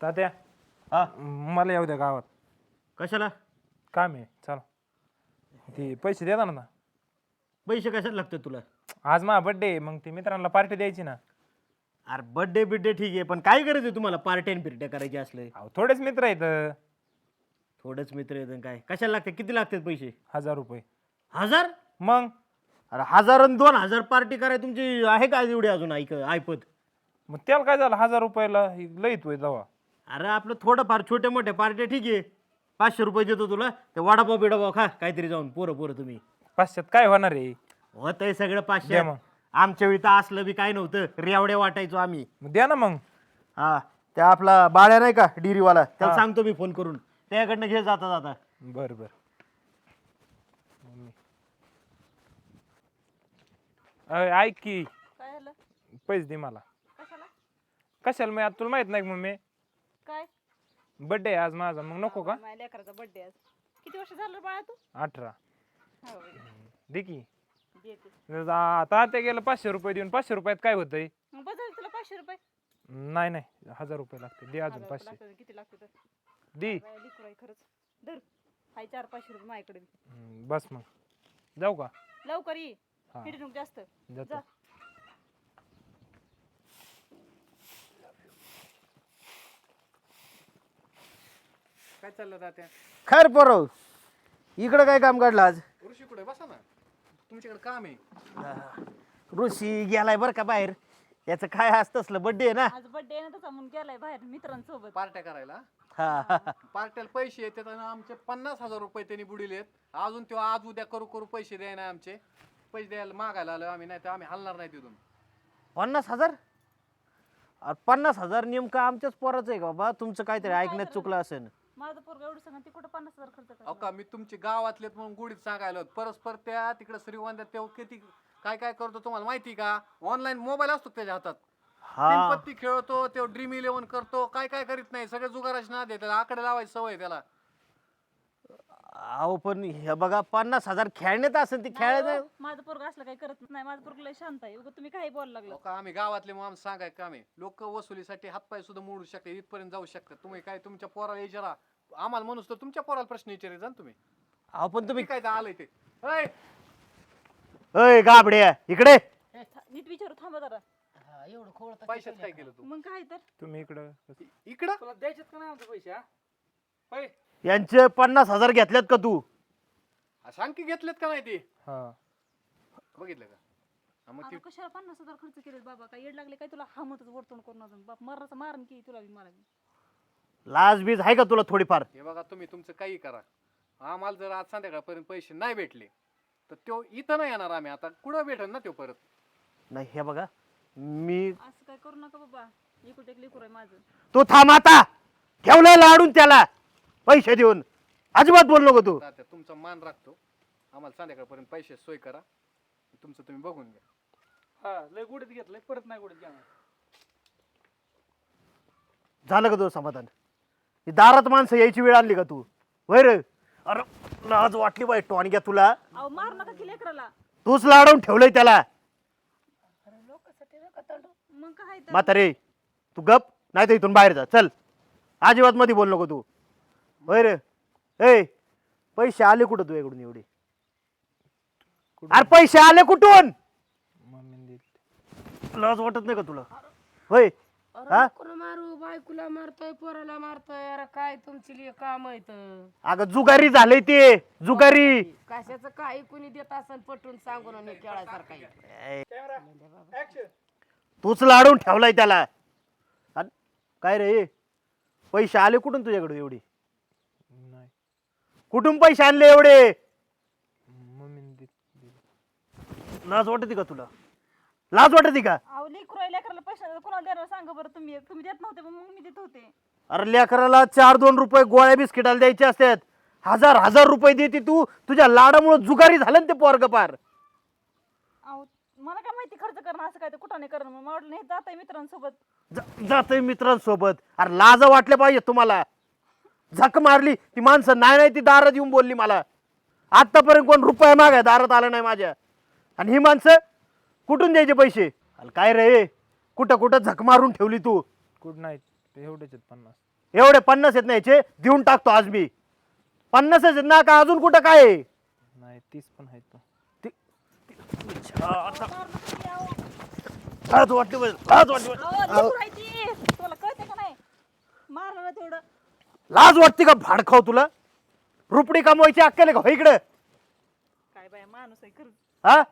तात्या हा? मला येऊ द्या गावात. कशाला? काम आहे चला. ते पैसे देता ना? पैसे कशाला लागतात तुला? आज माझा बड्डे मग ते मित्रांना पार्टी द्यायची ना. अरे बर्थडे बिड्डे ठीक आहे पण काय करायचं तुम्हाला पार्ट्या बिर्ट्या करायचे असले? अहो थोडेच मित्र आहेत. थोडंच मित्र येतं काय? कशाला लागते किती लागतात पैसे? हजार रुपये. हजार? मग? अरे हजार आणि दोन हजार पार्टी कराय तुमची आहे का एवढी अजून ऐक ऐपत? मग त्याला काय झालं? हजार रुपयाला हे लई तोय दवा अरे आपलं थोडंफार छोट्या मोठ्या पार्ट्या ठीक आहे. पाचशे रुपये देतो तुला. ते वडापाव बिडापाव खा काहीतरी जाऊन. पोरं पोरं तुम्ही. पाचशेत काय होणार आहे? होत आहे सगळं पाचशे द्या मग. आमच्या वेळी तर असलं बी काय नव्हतं. रेवड्या वाटायचो आम्ही. मग द्या ना मग. हा त्या आपला बाळ्या नाही का डिरीवाला? त्याला. सांगतो मी फोन करून. त्याकडनं घे जाता जाता. बरं बरं. अय, ऐक की. काय झालं? पैसे दे मला. कशाला? कशाला मग आता तुला माहीत नाही का मम्मी? काय? बड्डे आहे आज माझा मग नको का? माझ्या लेकराचा बर्थडे आज. किती वर्ष झालं रे बाळा तू? अठरा. हो दे की. देते. आता ते गेलं पाचशे रुपये देऊन पाचशे रुपयात काय होतंय? मग बदल तुला पाचशे रुपये. नाही नाही हजार रुपये लागते दे अजून हजार रुपये पाचशे. लागतात, किती लागते तर? दे. बाया लेकरं आहे खरंच. धर. हाय चार पाचशे रुपये माझ्याकडे बी. हम्म, बस मग. जाऊ का? लवकर ये. हा. जास्त. जातो. काय चाललं तात्या खैर पोरव इकडं काय काम काढलं आज? ऋषी कुठे बसा ना. तुमच्याकडे काम आहे. ऋषी गेलाय बरं का बाहेर? याचं काय असतं असलं बड्डे आहे ना? आज बर्थडे आहे ना त्याचा म्हणून गेलाय बाहेर मित्रांसोबत. पार्ट्या करायला? हा. पार्ट्याला पैसे येतात आणि आमचे पन्नास हजार रुपये त्यांनी बुडिलेत अजून तेव्हा आज उद्या करू करू पैसे द्याय आमचे. पैसे द्यायला मागायला आलो आम्ही नाही तर आम्ही हलणार नाही तिथून. पन्नास हजार? अरे पन्नास हजार नेमकं आमच्याच पोराचं आहे का बाबा? तुमचं काहीतरी ऐकण्यात चुकलं असेल. माझं पोरगा एवढं सांगा ती कुठं पन्नास हजार खर्च अहो करतो का मी तुमचे गावातलेत म्हणून गुढीत सांगायला होत. परस्पर त्या तिकडे श्रीगोंद्यात तेव्हा किती काय काय करतो तुम्हाला माहिती का? ऑनलाईन मोबाईल असतो त्याच्या हातात? हा. पत्ती खेळतो तो ड्रीम इलेव्हन करतो काय काय करीत नाही. सगळे जुगाराची आहे त्याला आकडे लावायची सवय आहे त्याला. अहो पण हे बघा पन्नास हजार खेळण्यात असेल ती खेळायचं. हो, माझं पोरगा असलं काही करत नाही. माझं पोरगा लय शांत आहे. तुम्ही काही बोलायला लागलं का आम्ही गावातले मग आम्ही सांगाय काम आहे लोक वसुलीसाठी हातपाय सुद्धा मोडू शकतात इथपर्यंत जाऊ शकतात. तुम्ही काय तुमच्या पोराला विचारा आम्हाला म्हणूस तर तुमच्या पोराला प्रश्न विचारायचा ना तुम्ही. अहो पण तुम्ही तुम्ही काय आलंय ते. अय, अय गाबड्या इकडे. था- नीट विचारू थांबा जरा. पैशात काय केलं तू? मग काय तर? तुम्ही इकडं इ- इकडं? तुला द्यायचेत का नाही आमचे पैसे हा? यांचे पन्नास हजार घेतल्यात का तू? हा, सांग की घेतलेत का नाही ते हा. बघितलं का? हा, मग आता ते कशाला पन्नास हजार खर्च केले बाबा? काय येड लागले काय तुला? हामतच वरतोंड करून अजून. बाप मरणाचं मारण की तुला बी मारा लाज बीज आहे का तुला थोडीफार? हे बघा तुम्ही तुमचं काही करा. आम्हाला जर आज संध्याकाळपर्यंत पैसे नाही भेटले तर तो इथं नाही येणार आम्ही. आता कुठं भेटेल ना तो परत? नाही हे बघा मी असं काय करू नका बाबा. एक लेकरू आहे माझं. तो थांब आता. ठेवलाय लाडून त्याला. पैसे देऊन. अजिबात बोल नको तू. तात्या, तुमचा मान राखतो. आम्हाला संध्याकाळपर्यंत पैसे सोय करा. तुमचं तुम्ही बघून घ्या. हा लय गुडीत घेतलंय परत नाही गुडीत घेणार. झालं का तुझं समाधान? ही दारात माणसं यायची वेळ आणली का तू? वय रे? अरे लाज वाटली बाई टॉनग्या तुला. अहो मारू नका की लेकराला. तूच लाडून ठेवलंय त्याला. मग काय तर. म्हातारे तू गप नाही तर इथून बाहेर जा. चल. अजिबात मध्ये बोल नको तू. होय रे ए पैसे आले कुठं तू इकडून एवढे? अरे पैसे आले कुठून? लाज वाटत नाही का तुला? होय. हा? कोण मारू बायकोला मारतोय पोराला मारतोय अरे काय तुमची लिहि काम आहेत? अगं जुगारी झालंय ते जुगारी. कशाचं काही कुणी देत असेल पटवून सांगून आणि खेळासारखं आहे. तूच लाडून ठेवलाय त्याला. अन काय रे पैसे आले कुठून तुझ्याकडे एवढे? कुठून पैसे आणले एवढे? लाज वाटते का तुला? लाज वाटते का? अहो लेकरू लेकराला पैसे कोणाला देणार सांगा बरं तुम्ही. तुम्ही देत नव्हते पण मग मी देत होते. अरे लेकराला चार दोन रुपये गोळ्या बिस्किटाला द्यायचे असतात. हजार हजार रुपये देते तू. तुझ्या लाडामुळे जुगारी झालं ना ते पोरग पार. अहो मला काय माहिती खर्च करणं असं काय ते कुठं नाही करणं? मग मला वाटलं नाही जात आहे मित्रांसोबत जातोय मित्रांसोबत. अरे लाज वाटले पाहिजे तुम्हाला. झक मारली ती माणसं नाही नाही ती दारात येऊन बोलली मला. आतापर्यंत कोण रुपया मागाय दारात आला नाही माझ्या. आणि ही माणसं कुठून द्यायचे पैसे? अरे काय रे? कुठं कुठं झक मारून ठेवली तू? गुड नाईट एवढेच आहेत पन्नास. एवढे पन्नास आहेत ना याचे? देऊन टाकतो आज मी. पन्नासच आहेत ना का? अजून कुठं काय आहे? नाही तीस पण आहेत वाटते बरं. अहो, लेकरू आहे ती. तुम्हाला कळते का नाही मारलं ना तेवढं लाज वाटते का भाडखाव तुला? रुपडी कमवायची अक्कल आहे का? हो इकडं. काय बाय माणूस आहे खरंच हा?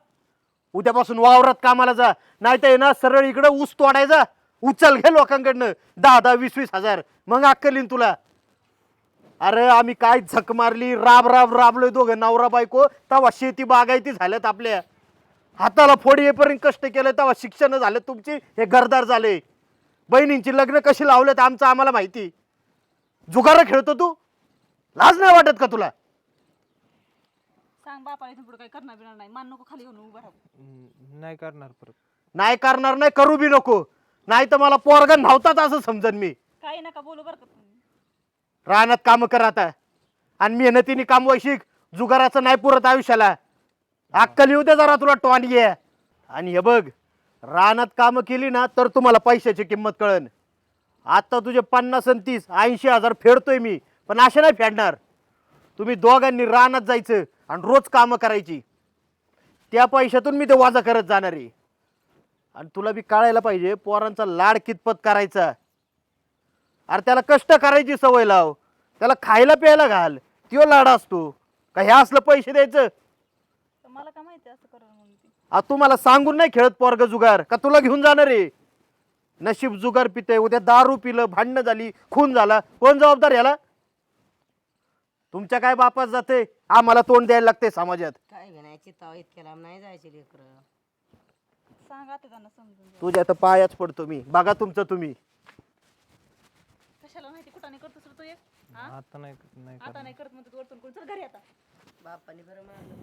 उद्यापासून वावरात कामाला जा. नाही तर ना सरळ इकडं ऊस तोडायचा. उचल घे लोकांकडनं. दहा दहा वीस वीस हजार. मग अक्कल येईन तुला. अरे आम्ही काय झक मारली? राब राब राबलोय दोघं. नवरा बायको. तवा शेती बागायती झाल्यात आपल्या. हाताला फोडी येईपर्यंत कष्ट केलं तेव्हा शिक्षण झालं तुमची हे घरदार झाले. बहिणींची लग्न कशी लावलेत आमचं आम्हाला माहिती. जुगारा खेळतो तू? लाज नाही वाटत का तुला? सांग बापाला इथून पुढे काय करणार बिणार नाही. मान नको खाली घेऊन उभं राहू. हम्म, नाही करणार परत. नाही करणार नाही करू बी नको. नाही तर मला पोरगा नव्हताच असं समजन मी. काही नका बोलू बरं का तुम्ही. रानात काम कर आता. आणि मेहनतीने काम शिक जुगाराचं नाही पुरत आयुष्याला. अक्कल येऊ दे जरा तुला टोंडी आहे आणि हे बघ रानात कामं केली ना तर तुम्हाला पैशाची किंमत कळन. आता तुझे पन्नास आणि तीस ऐंशी हजार फेडतोय मी पण असे नाही फेडणार. तुम्ही दोघांनी रानात जायचं आणि रोज कामं करायची. त्या पैशातून मी ते वाजा करत जाणार आहे. आणि तुला बी कळायला पाहिजे पोरांचा लाड कितपत करायचा. अरे त्याला कष्ट करायची सवय लाव. त्याला खायला प्यायला घाल. त्यो लाड असतो. का हे असलं पैसे द्यायचं? तर मला काय माहिती असं करा म्हणून ती? आ तू मला सांगून नाही खेळत पोरग जुगार. का तुला घेऊन जाणार आहे? नशीब जुगार पिते उद्या दारू पिलं भांडणं झाली खून झाला. कोण जबाबदार याला? तुमच्या काय बापात जाते आम्हाला तोंड द्यायला लागते समाजात. काय घेण्याची ताव इतक्या लांब नाही जायचे लेकर. सांग आता त्यांना समजून घ्या. तुझ्या तर पायाच पडतो मी. बघा तुमचं तुम्ही. कशाला माहिती? कुठं नाही करतोस रे तू एक? हा? आता नाही नाही आता नाही करत म्हणतो वरतून कोण. चल घरी आता. बापाने बरं मारलं